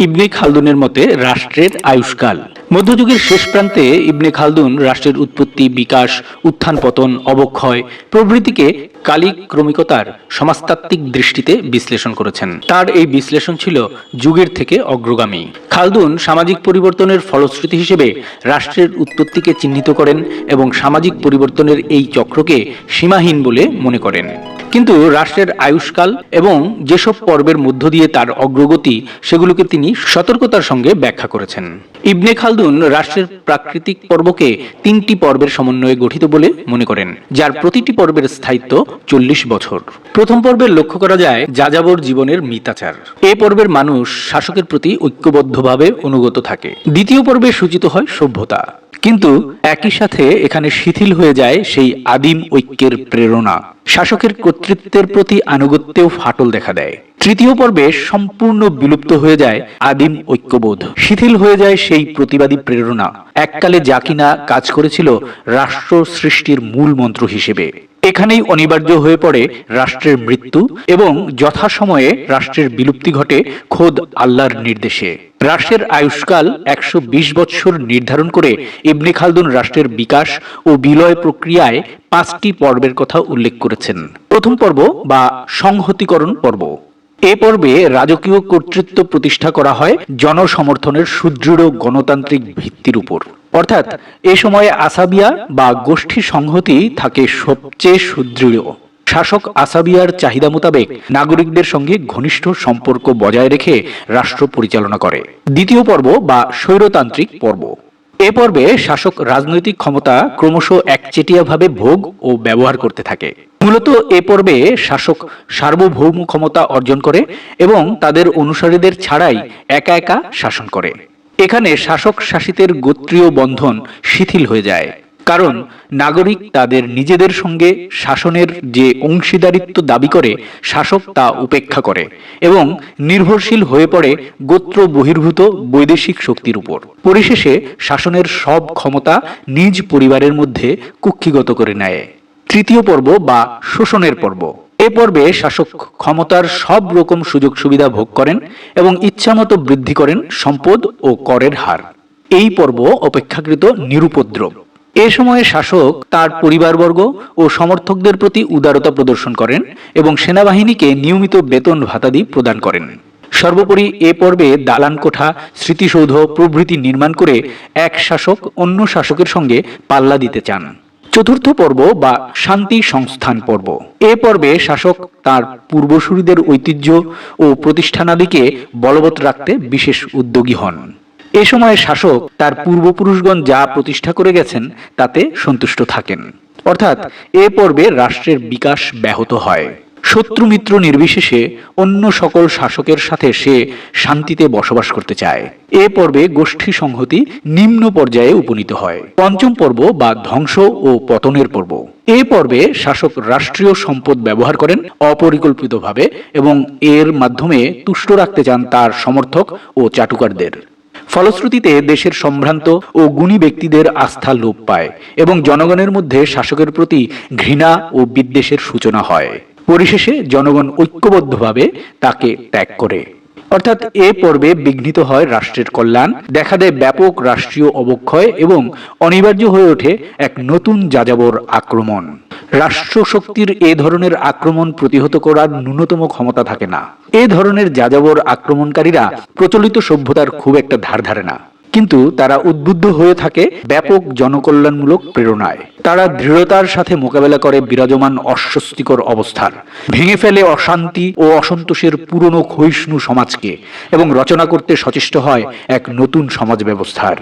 ইবনে খালদুনের মতে রাষ্ট্রের আয়ুষ্কাল। মধ্যযুগের শেষ প্রান্তে ইবনে খালদুন রাষ্ট্রের উৎপত্তি, বিকাশ, উত্থান পতন, অবক্ষয় প্রভৃতিকে কালিক্রমিকতার সমাজতাত্ত্বিক দৃষ্টিতে বিশ্লেষণ করেছেন। তার এই বিশ্লেষণ ছিল যুগের থেকে অগ্রগামী। খালদুন সামাজিক পরিবর্তনের ফলশ্রুতি হিসেবে রাষ্ট্রের উৎপত্তিকে চিহ্নিত করেন এবং সামাজিক পরিবর্তনের এই চক্রকে সীমাহীন বলে মনে করেন। কিন্তু রাষ্ট্রের আয়ুষ্কাল এবং যেসব পর্বের মধ্য দিয়ে তার অগ্রগতি, সেগুলোকে তিনি সতর্কতার সঙ্গে ব্যাখ্যা করেছেন। ইবনে খালদুন রাষ্ট্রের প্রাকৃতিক পর্বকে তিনটি পর্বের সমন্বয়ে গঠিত বলে মনে করেন, যার প্রতিটি পর্বের স্থায়িত্ব চল্লিশ বছর। প্রথম পর্বে লক্ষ্য করা যায় যাযাবর জীবনের মিতাচার। এ পর্বের মানুষ শাসকের প্রতি ঐক্যবদ্ধভাবে অনুগত থাকে। দ্বিতীয় পর্বে সূচিত হয় সভ্যতা। কিন্তু একই সাথে এখানে শিথিল হয়ে যায় সেই আদিম ঐক্যের প্রেরণা। শাসকের কর্তৃত্বের প্রতি আনুগত্যেও ফাটল দেখা দেয়। তৃতীয় পর্বে সম্পূর্ণ বিলুপ্ত হয়ে যায় আদিম ঐক্যবোধ। শিথিল হয়ে যায় সেই প্রতিবাদী প্রেরণা। এককালে যা কিনা কাজ করেছিল রাষ্ট্র সৃষ্টির মূল মন্ত্র হিসেবে। এখানেই অনিবার্য হয়ে পড়ে রাষ্ট্রের মৃত্যু এবং যথাসময়ে রাষ্ট্রের বিলুপ্তি ঘটে খোদ আল্লাহর নির্দেশে। রাষ্ট্রের আয়ুষ্কাল একশো বিশ বৎসর নির্ধারণ করে ইবনে খালদুন রাষ্ট্রের বিকাশ ও বিলয় প্রক্রিয়ায় পাঁচটি পর্বের কথা উল্লেখ করেছেন। প্রথম পর্ব বা সংহতিকরণ পর্ব। এ পর্বে রাজকীয় কর্তৃত্ব প্রতিষ্ঠা করা হয় জনসমর্থনের সুদৃঢ় গণতান্ত্রিক ভিত্তির উপর। অর্থাৎ এ সময়ে আসাবিয়া বা গোষ্ঠী সংহতি থাকে সবচেয়ে সুদৃঢ়। শাসক আসাবিয়ার চাহিদা মোতাবেক নাগরিকদের সঙ্গে ঘনিষ্ঠ সম্পর্ক বজায় রেখে রাষ্ট্র পরিচালনা করে। দ্বিতীয় পর্ব বা স্বৈরতান্ত্রিক পর্ব। এ পর্বে শাসক রাজনৈতিক ক্ষমতা ক্রমশ একচেটিয়াভাবে ভোগ ও ব্যবহার করতে থাকে। মূলত এ পর্বে শাসক সার্বভৌম ক্ষমতা অর্জন করে এবং তাদের অনুসারীদের ছাড়াই একা একা শাসন করে। এখানে শাসক শাসিতের গোত্রীয় বন্ধন শিথিল হয়ে যায়, কারণ নাগরিক তাদের নিজেদের সঙ্গে শাসনের যে অংশীদারিত্ব দাবি করে, শাসক তা উপেক্ষা করে এবং নির্ভরশীল হয়ে পড়ে গোত্র বহির্ভূত বৈদেশিক শক্তির উপর। পরিশেষে শাসনের সব ক্ষমতা নিজ পরিবারের মধ্যে কুক্ষিগত করে নেয়। তৃতীয় পর্ব বা শোষণের পর্ব। এ পর্বে শাসক ক্ষমতার সব রকম সুযোগ সুবিধা ভোগ করেন এবং ইচ্ছামতো বৃদ্ধি করেন সম্পদ ও করের হার। এই পর্ব অপেক্ষাকৃত নিরুপদ্রব। এ সময়ে শাসক তার পরিবারবর্গ ও সমর্থকদের প্রতি উদারতা প্রদর্শন করেন এবং সেনাবাহিনীকে নিয়মিত বেতন ভাতাদি প্রদান করেন। সর্বোপরি এ পর্বে দালান কোঠা, স্মৃতিসৌধ প্রভৃতি নির্মাণ করে এক শাসক অন্য শাসকের সঙ্গে পাল্লা দিতে চান। চতুর্থ পর্ব বা শান্তি সংস্থান পর্ব। এ পর্বে শাসক তার পূর্বসূরিদের ঐতিহ্য ও প্রতিষ্ঠানাদিকে বলবৎ রাখতে বিশেষ উদ্যোগী হন। এ সময়ে শাসক তার পূর্বপুরুষগণ যা প্রতিষ্ঠা করে গেছেন, তাতে সন্তুষ্ট থাকেন। অর্থাৎ এ পর্বে রাষ্ট্রের বিকাশ ব্যাহত হয়। শত্রু মিত্র নির্বিশেষে অন্য সকল শাসকের সাথে সে শান্তিতে বসবাস করতে চায়। এ পর্বে গোষ্ঠী সংহতি নিম্ন পর্যায়ে উপনীত হয়। পঞ্চম পর্ব বা ধ্বংস ও পতনের পর্ব। এ পর্বে শাসক রাষ্ট্রীয় সম্পদ ব্যবহার করেন অপরিকল্পিতভাবে এবং এর মাধ্যমে তুষ্ট রাখতে চান তার সমর্থক ও চাটুকারদের। ফলশ্রুতিতে দেশের সম্ভ্রান্ত ও গুণী ব্যক্তিদের আস্থা লোপ পায় এবং জনগণের মধ্যে শাসকের প্রতি ঘৃণা ও বিদ্বেষের সূচনা হয়। পরিশেষে জনগণ ঐক্যবদ্ধভাবে তাকে ত্যাগ করে। অর্থাৎ এ পর্বে বিঘ্নিত হয় রাষ্ট্রের কল্যাণ, দেখা দেয় ব্যাপক রাষ্ট্রীয় অবক্ষয় এবং অনিবার্য হয়ে ওঠে এক নতুন যাযাবর আক্রমণ। রাষ্ট্রশক্তির এ ধরনের আক্রমণ প্রতিহত করার ন্যূনতম ক্ষমতা থাকে না। এ ধরনের যাযাবর আক্রমণকারীরা প্রচলিত সভ্যতার খুব একটা ধার ধারে না। কিন্তু তারা উদ্বুদ্ধ হয়ে থাকে ব্যাপক জনকল্যাণমূলক প্রেরণায়। তারা দৃঢ়তার সাথে মোকাবেলা করে বিরাজমান অস্বস্তিকর অবস্থার। ভেঙে ফেলে অশান্তি ও অসন্তোষের পুরনো ক্ষয়িষ্ণু সমাজকে এবং রচনা করতে সচেষ্ট হয় এক নতুন সমাজ ব্যবস্থার।